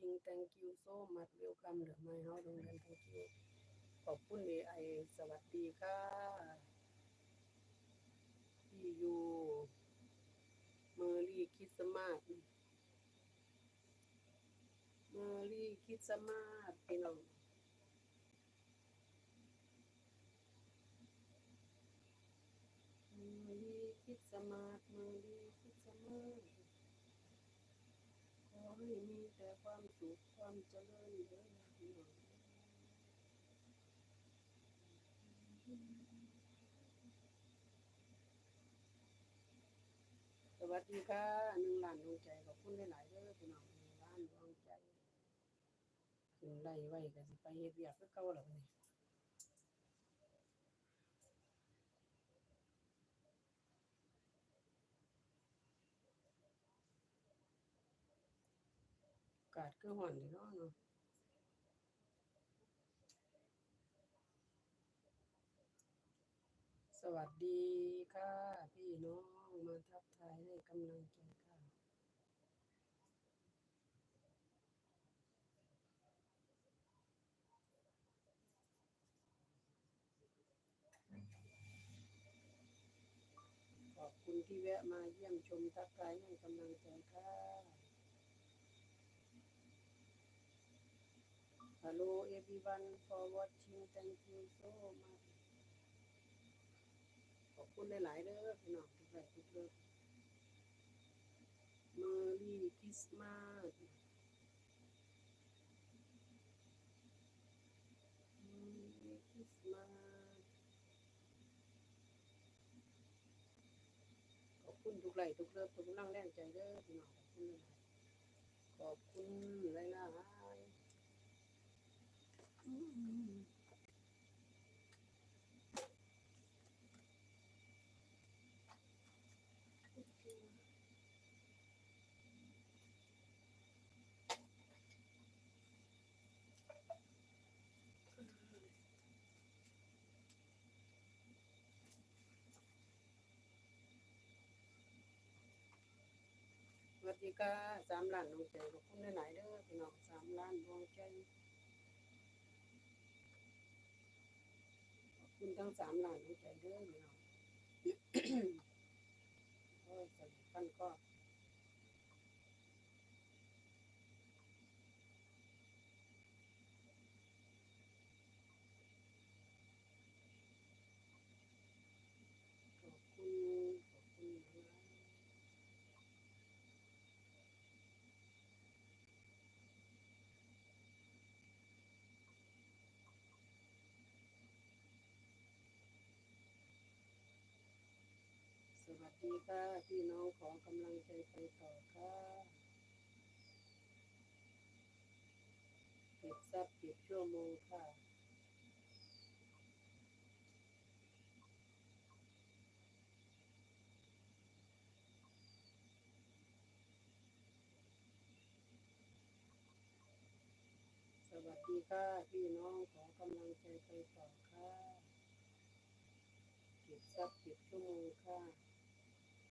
watching thank you so much welcome เหลือไม้เฮาโรงเรียน thank you ขอบคุณ AI สวัสดีค่ะพี่ยูเมอรี่คริสต์มาสเมอรี่คริสต์มาสพี่น้องเมอรี่คริสต์มาสเมอรี่คริสมาสขอ ให้มีแต่ความสุขความเจริญเด้อพี่น้องสวัสดีค่ะหนึ่งล้านดวงใจขอบคุณหลายๆเด้อพี่น้องหนึ่งล้านดวงใจขึ้นไล่ไว้ก็สิไปเฮ็ดเวียกคือเก่าแล้วนี่ กาศคือร้อนเนาะเนาะสวัสดีค่ะ พี่น้องมาทักทายให้กำลังใจค่ะขอบคุณที่แวะมาเยี่ยมชมทักทายให้กำลังใจค่ะ Hello everyone for watching thank you so much ขอบคุณหลายๆเด้อพี่น้องทุกท่านทุกเด้อ Merry Christmas Merry Christmas ขอบคุณทุกไหลทุกเลิฟทุกกำลังแรงใจเด้อพี่น้องขอบคุณหลายๆขอบคุณหลายๆอืม ส วัสดีค่ะสามล้านดวงใจขอบคุณหลายๆเด้อพี่น้องสามล้านดวงใจขอบ คุณทั้งสามล้านดวงใจเด้อพี่น้อง โอ้ยสำคัญก็ขอบคุณขอบคุณนะ สวัส ดีค่ะพี่น้องขอกำลังใจไปต่อค่ะเก็บทรัพย์เก็บชั่วโมงค่ะสวัสดีค่ะพี่น้องขอกำลังใจไปต่อค่ะเก็บทรัพย์เก็บชั่วโมงค่ะ